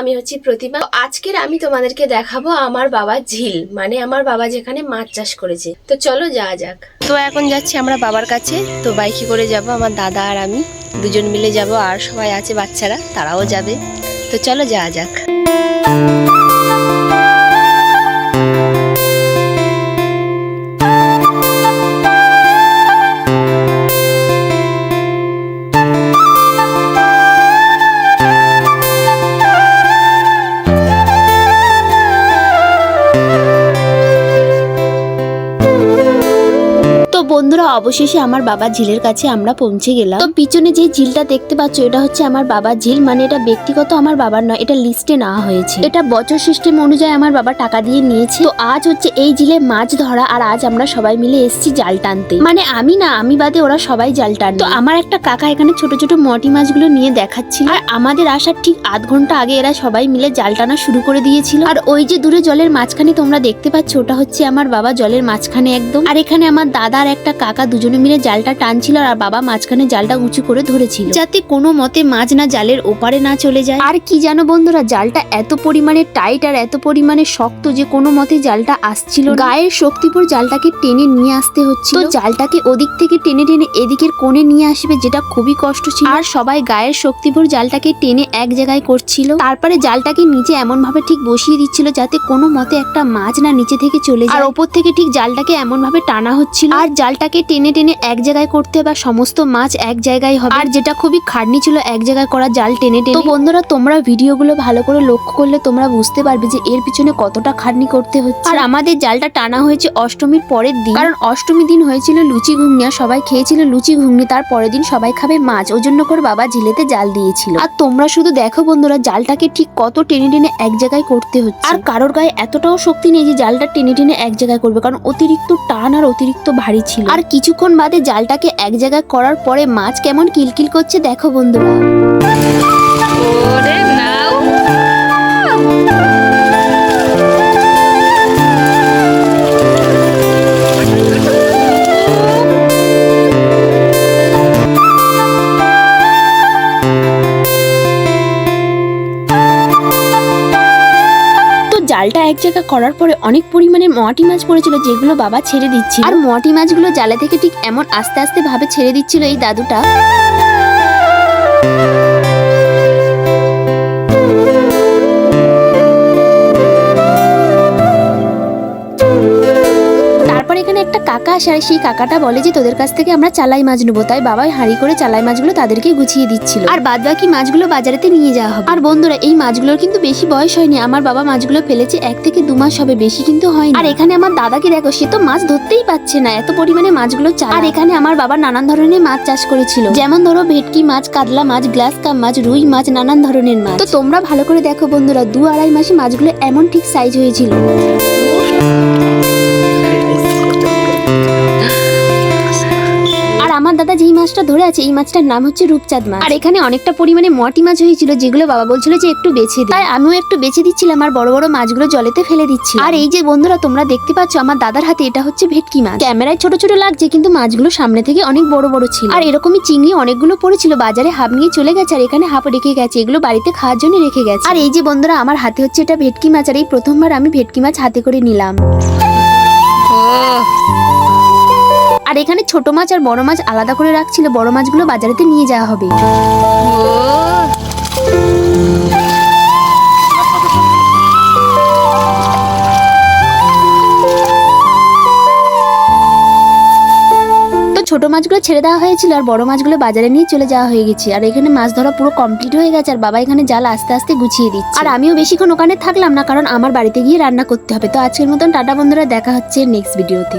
আমি হচ্ছি প্রতিমা। আজকের আমি তোমাদেরকে দেখাবো আমার বাবা ঝিল মানে আমার বাবা যেখানে মাছ চাষ করেছে। তো চলো যাওয়া যাক। তো এখন যাচ্ছি আমরা বাবার কাছে, তো বাইকে করে যাব আমার দাদা আর আমি। দুজন মিলে যাব, আর সবাই আছে বাচ্চারা, তারাও যাবে। তো চলো যাওয়া যাক। বন্ধুরা অবশেষে আমার বাবা ঝিলের কাছে আমরা পৌঁছে গেলাম। তো পিছনে যে ঝিলটা দেখতে পাচ্ছ, এটা হচ্ছে আমার বাবার ঝিল। মানে এটা ব্যক্তিগত আমার বাবার নয়, এটা লিস্টে নেওয়া হয়েছে। এটা বছর সিস্টেম অনুযায়ী আমার বাবা টাকা দিয়ে নিয়েছে। তো আজ হচ্ছে এই ঝিলে মাছ ধরা আর আজ আমরা সবাই মিলে এসেছি জাল টানতে। মানে আমি না, আমি বাদে ওরা সবাই জাল টান। তো আমার একটা কাকা এখানে ছোট ছোট মটি মাছগুলো নিয়ে দেখাচ্ছিল। আর আমাদের আসার ঠিক আধ ঘণ্টা আগে এরা সবাই মিলে জাল টানা শুরু করে দিয়েছিল। আর ওই যে দূরে জলের মাঝখানে তোমরা দেখতে পাচ্ছ, ওটা হচ্ছে আমার বাবা জলের মাঝখানে একদম। আর এখানে আমার দাদা আর একটা কাকা দুজনে মিলে জালটা টানছিল আর বাবা মাঝখানে জালটা উঁচু করে ধরেছিল। যাতে কোনো মতে মাছ না জালের ওপারে না চলে যায়। আর কি জানো বন্ধুরা, জালটা এত পরিমাণে টাইট আর এত পরিমাণে শক্ত যে কোনো মতে জালটা আসছিল গায়ের শক্তিপুর জালটাকে টেনে নিয়ে আসতে হচ্ছে তো জালটাকে ওদিক থেকে টেনে টেনে এদিকের কোণে নিয়ে আসবে যেটা খুবই কষ্ট ছিল। আর সবাই গায়ের শক্তিপুর জালটাকে টেনে এক জায়গায় করছিল। তারপরে জালটাকে নিচে এমন ভাবে ঠিক বসিয়ে দিচ্ছিল যাতে কোনো মতে একটা মাছ না নিচে থেকে চলে যায়। আর ওপর থেকে ঠিক জালটাকে এমন ভাবে টানা হচ্ছিল। আর জালটাকে টেনে টেনে এক জায়গায় করতে হবে সমস্ত মাছ এক জায়গায় হবে। আর যেটা খুবই খাটনি ছিল, এক জায়গায় করা জাল টেনে টেনে। তো বন্ধুরা, তোমরা ভিডিওগুলো ভালো করে লক্ষ্য করলে তোমরা বুঝতে পারবে যে এর পিছনে কতটা খাটনি করতে হচ্ছে। আর আমাদের জালটা টানা হয়েছে অষ্টমীর পরের দিন। কারণ অষ্টমী দিন হয়েছিল লুচি ঘুগনি, আর সবাই খেয়েছিল লুচি ঘুগনি। তার পরের দিন সবাই খাবে মাছ। ওই জন্য করে বাবা ঝিলেতে জাল দিয়েছিল। আর তোমরা শুধু দেখো বন্ধুরা, জালটাকে ঠিক কত টেনে টেনে এক জায়গায় করতে হচ্ছে। আর কারোর গায়ে এতটাও শক্তি নেই যে জালটা টেনে টেনে এক জায়গায় করবে। কারণ অতিরিক্ত টান আর অতিরিক্ত ভারী ছিল। আর কিছুক্ষণ বাদে জালটাকে এক জায়গায় করার পরে মাছ কেমন কিলকিল করছে দেখো বন্ধুরা। জালটা এক জায়গা করার পরে অনেক পরিমাণে মটি মাছ পড়েছিল যেগুলো বাবা ছেড়ে দিচ্ছিল। আর মটি মাছগুলো জালে থেকে ঠিক এমন আস্তে আস্তে ভাবে ছেড়ে দিচ্ছিল এই দাদুটা। কাকা আসে, আর সেই কাকাটা বলে যে, তোদের কাছ থেকে আমরা চালাই মাছ নেব। তাই বাবাই হাঁড়ি করে চালাই মাছগুলো তাদেরকে গুছিয়ে দিচ্ছিল। আর বাদ বাকি মাছগুলো বাজারেতে নিয়ে যাওয়া হবে। আর বন্ধুরা, এই মাছগুলোর কিন্তু বেশি বয়স হয়নি। আমার বাবা মাছগুলো ফেলেছে এক থেকে দু মাস হবে, বেশি কিন্তু হয়নি। আর এখানে আমার দাদাকে দেখো, সে তো মাছ ধরতেই পাচ্ছে না, এত পরিমাণে মাছগুলো চায় আর এখানে আমার বাবা নানান ধরনের মাছ চাষ করেছিল। যেমন ধরো, ভেটকি মাছ, কাতলা মাছ, গ্লাস কাপ মাছ, রুই মাছ, নানান ধরনের মাছ। তো তোমরা ভালো করে দেখো বন্ধুরা, দু আড়াই মাসে মাছগুলো এমন ঠিক সাইজ হয়েছিল। আমার দাদা যেই মাছটা ধরে আছে এই মাছটার নাম হচ্ছে রূপচাঁদ মাছ। আর এখানে অনেকটা পরিমাণে মটি মাছ হয়েছিল যেগুলো বাবা বলছিল যে একটু বেছে দিই তাই আমিও একটু বেছে দিচ্ছিলাম আর বড় বড় মাছগুলো জলেতে ফেলে দিচ্ছি। আর এই যে বন্ধুরা তোমরা দেখতে পাচ্ছ আমার দাদার হাতে এটা হচ্ছে ভেটকি মাছ। ক্যামেরায় ছোট ছোট লাগছে কিন্তু মাছগুলো সামনে থেকে অনেক বড় বড় ছিল। আর এরকমই চিংড়ি অনেকগুলো পড়েছিল বাজারে হাফ নিয়ে চলে গেছে আর এখানে হাফ রেখে গেছে এগুলো বাড়িতে খাওয়ার জন্য রেখে গেছে। আর এই যে বন্ধুরা আমার হাতে হচ্ছে এটা ভেটকি মাছ আর এই প্রথমবার আমি ভেটকি মাছ হাতে করে নিলাম। আর এখানে ছোট মাছ আর বড় মাছ আলাদা করে রাখছিল, বড় মাছগুলো বাজারেতে নিয়ে যাওয়া হবে। ছোট মাছগুলো ছেড়ে দেওয়া হয়েছিল আর বড় মাছগুলো বাজারে নিয়ে চলে যাওয়া হয়ে গেছে। আর এখানে মাছ ধরা পুরো কমপ্লিট হয়ে গেছে আর বাবা এখানে জাল আস্তে আস্তে গুছিয়ে দিচ্ছে। আর আমিও বেশিক্ষণ ওখানে থাকলাম না কারণ আমার বাড়িতে গিয়ে রান্না করতে হবে। তো আজকের মতন টাটা বন্ধুরা, দেখা হচ্ছে নেক্সট ভিডিওতে